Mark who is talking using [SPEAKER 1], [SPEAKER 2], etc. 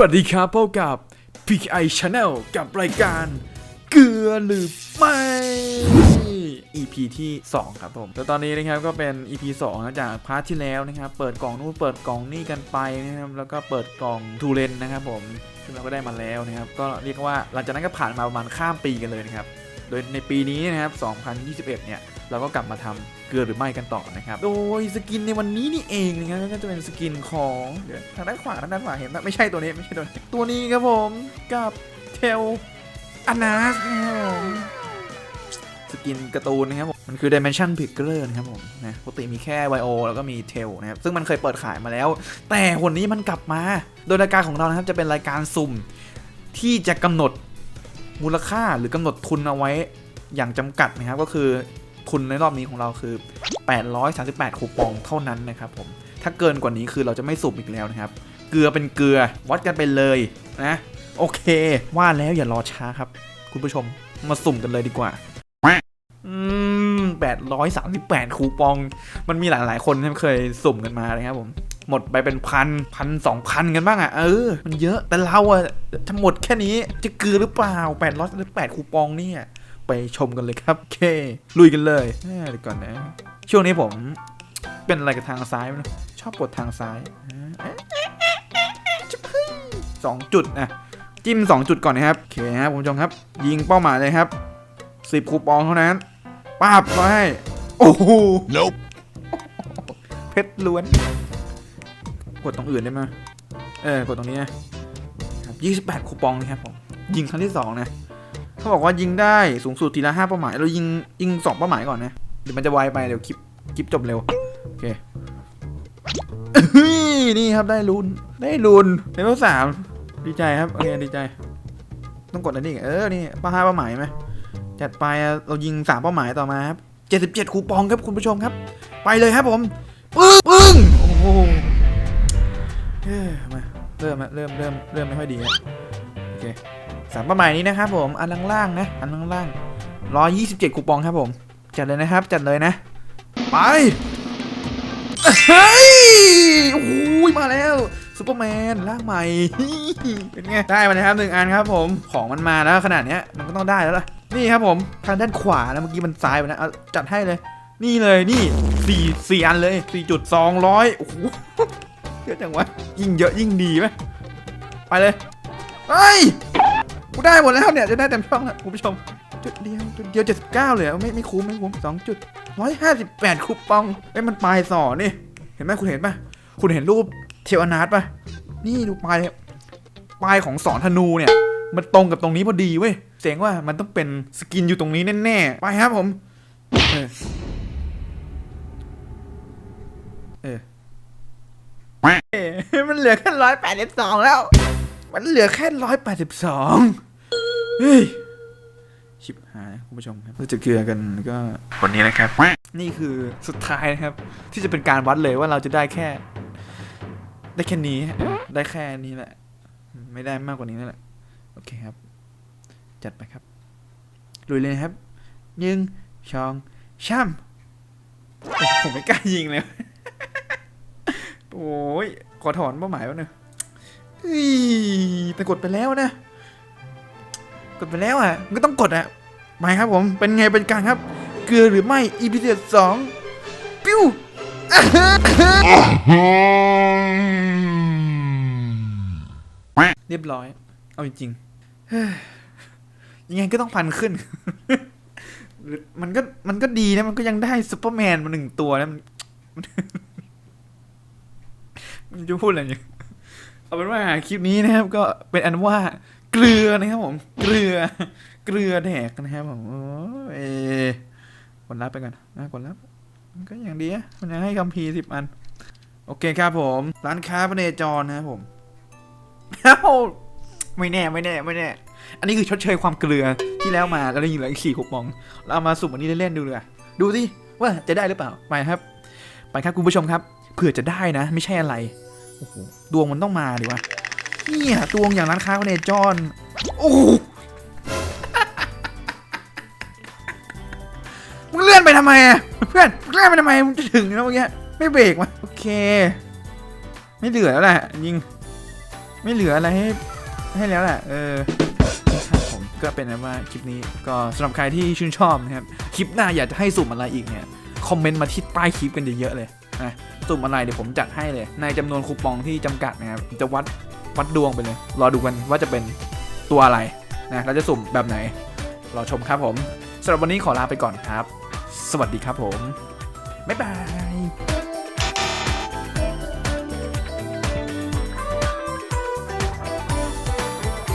[SPEAKER 1] วัสดีครับพบกับ PKI Channel กับรายการ เกลือหรือไม่ EP ที่ 2 ครับผมแล้วตอนนี้นะครับก็เป็น EP 2นะจากพาร์ทที่แล้วนะครับ เปิดกล่องนู้นเปิดกล่องนี่กันไปนะครับ แล้วก็เปิดกล่องทูเลนนะครับผมซึ่งเราก็ได้มาแล้วนะครับ ก็เรียกว่าหลังจากนั้นก็ผ่านมาประมาณข้ามปีกันเลยนะครับ โดยในปีนี้นะครับ 2021 เนี่ย เราก็กลับมาทำเกลือหรือไม่กันต่อนะครับ โดยสกินในวันนี้นี่เองนะครับก็จะเป็นสกินของเดี๋ยวทางด้านขวาทางด้านขวาเห็นไหมไม่ใช่ตัวนี้ไม่ใช่ตัวนี้ตัวนี้ครับผมกับเทลอนาสสกินการ์ตูนนะครับผมมันคือ Dimension Picker นะครับผมนะปกติมีแค่ไวโอแล้วก็มีเทลนะครับซึ่งมันเคยเปิดขายมาแล้ว แต่วันนี้มันกลับมา โดยรายการของเรานะครับจะเป็นรายการสุ่มที่จะกำหนดมูลค่าหรือกำหนดทุนเอาไว้อย่างจำกัดนะครับก็คือ ทุนในรอบนี้ของเราคือ 838 คูปองเท่านั้นนะครับผม ถ้าเกินกว่านี้คือเราจะไม่สุ่มอีกแล้วนะครับ เกลือเป็นเกลือ วัดกันไปเลยนะ โอเค ว่าแล้วอย่ารอช้าครับ คุณผู้ชม มาสุ่มกันเลยดีกว่าอืม838 คูปอง มันมีหลาย ๆ คนที่เคยสุ่มกันมานะครับผมหมดไปเป็นพันพันสองพันกันบ้างอะ่ะเออ มันเยอะแต่เราอะถ้าหมดแค่นี้จะเกลือหรือเปล่า8ปดร้อยหรือแปดคูปองเนี่ย ไปชมกันเลยครับ โอเค ลุยกันเลยเอ้ยเดี๋ยวก่อนนะ ช่วงนี้ผมเป็นอะไรกับทางซ้ายไหมนะชอบกดทางซ้ายอะจะพึ่งสองจุดนะจิ้ม 2 จุดก่อนนะครับโอเคครับคุณผู้ชมครับ ยิงเป้าหมายเลยครับ 10 คูปองเท่านั้นป้าบมาให้ โอ้โห
[SPEAKER 2] Nope.
[SPEAKER 1] เพชรล้วน กดตรงอื่นได้ไหมเออกดตรงนี้นะครับ28 คูปองนะครับผมยิงครั้งที่ 2 นะ เขาบอกว่ายิงได้สูงสุดทีละ5เป้าหมาย เรายิงยิง2เป้าหมายก่อนนะ เดี๋ยวมันจะไวไปเดี๋ยวคลิปคลิปจบเร็ว โอเคนี่ครับได้ลุนได้ลุนเลเวลสามดีใจครับ โอเคดีใจ ต้องกดอันนี้เออ นี่ป้าห้าเป้าหมายไหมจัดไปเรายิงสามเป้าหมายต่อมาครับ77คูปองครับคุณผู้ชมครับ ไปเลยครับผมปึ้งปึ้งโอ้โหเอ้ยมาเริ่มละเริ่มเริ่มเริ่มไม่ค่อยดีแล้วโอเค สามเป้าหมายนี้นะครับผม อันล่างๆนะ อันล่างๆร้อยยี่สิบเจ็ดคูปองครับผม จัดเลยนะครับ จัดเลยนะ ไปเฮ้ยโอ้โหมาแล้วซูเปอร์แมนร่างใหม่ เป็นไง ได้มาแล้วครับหนึ่งอันครับผม ของมันมาแล้วขนาดเนี้ยมันก็ต้องได้แล้วล่ะ นี่ครับผม ทางด้านขวานะเมื่อกี้มันซ้ายไปนะเอาจัดให้เลย นี่เลยนี่สี่สี่อันเลยสี่จุดสองร้อยโอ้โหเยอะจังวะ ยิ่งเยอะยิ่งดีไหมไปเลย เฮ้ย กูได้หมดแล้วเนี่ยจะได้เต็มช่องแล้วคุณผู้ชม จุดเดียวจุดเดียวเจ็ดสิบเก้าเลยไม่ไม่คุ้มไม่คุ้มสองจุดร้อยห้าสิบแปดคูปองไอ้มันปลายสอนี่ เห็นไหมคุณเห็นปะคุณเห็นรูปเทวนาร์ปะนี่ดูปลายปลายของสอนธนูเนี่ย มันตรงกับตรงนี้พอดีเว้ยเสียงว่ามันต้องเป็นสกินอยู่ตรงนี้แน่ๆไปครับผมเออเออมันเหลือแค่ร้อยแปดสิบสองแล้ว มันเหลือแค่ร้อยแปดสิบสอง เฮ้ยชิบหายคุณผู้ชมครับเราจะเกลือกันก็วันนี้นะครับ นี่คือสุดท้ายนะครับ ที่จะเป็นการวัดเลยว่าเราจะได้แค่ ได้แค่นี้ ได้แค่นี้แหละ ไม่ได้มากกว่านี้นั่นแหละ โอเคครับ จัดไปครับลุยเลยนะครับหนึ่งชองช่ำผมไม่กล้ายิงเลยโอ้ยขอถอนเป้าหมายวะเนี่ยเฮ้ยแต่กดไปแล้วนะ กดไปแล้วอะมันก็ต้องกดอะไปครับผมเป็นไงเป็นกลางครับ เกลือหรือไม่ EP สองปิ้วเรียบร้อย เอาจริงๆยังไงก็ต้องพันขึ้น มันก็มันก็ดีนะ มันก็ยังได้ซูเปอร์แมนมาหนึ่งตัวนะมันมันมันจะพูดอะไรเนี่ยเอาเป็นว่าคลิปนี้นะครับ ก็เป็นอันว่า เกลือนะครับผม เกลือ เกลือแดกนะครับผมโอ้ยกดรับไปก่อนนะกดรับก็อย่างดีมันจะให้คัมภีร์สิบอัน โอเคครับผม ร้านค้าพเนจรนะครับผมอ้าไม่แน่ไม่แน่ไม่แน่ อันนี้คือชดเชยความเกลือที่แล้วมาแล้วยินเหลืออีกสี่คูปอง เราเอามาสุ่มอันนี้เล่นๆดูเลยดูสิว่าจะได้หรือเปล่า ไปครับ ไปครับคุณผู้ชมครับ เผื่อจะได้นะ ไม่ใช่อะไร โอ้โห ดวงมันต้องมาดิวะ เนี่ยดวงอย่างร้านค้าพเนจรโอ้โหมึงเลื่อนไปทำไมอะเพื่อนเลื่อนไปทำไมมึงจะถึงแล้วเมื่อกี้ไม่เบรกมาโอเค ไม่เหลือแล้วแหละยิงไม่เหลืออะไรให้ให้แล้วแหละเออครับผมก็เป็นนะว่าคลิปนี้ก็สำหรับใครที่ชื่นชอบนะครับคลิปหน้าอยากจะให้สุ่มอะไรอีกเนี่ยคอมเมนต์มาที่ใต้คลิปกันเยอะๆเลยนะสุ่มอะไรเดี๋ยวผมจัดให้เลยในจำนวนคูปองที่จำกัดนะครับจะวัด วัดดวงไปเลย รอดูกันว่าจะเป็นตัวอะไรนะเราจะสุ่มแบบไหน รอชมครับผมสำหรับวันนี้ขอลาไปก่อนครับ สวัสดีครับผม บ๊ายบาย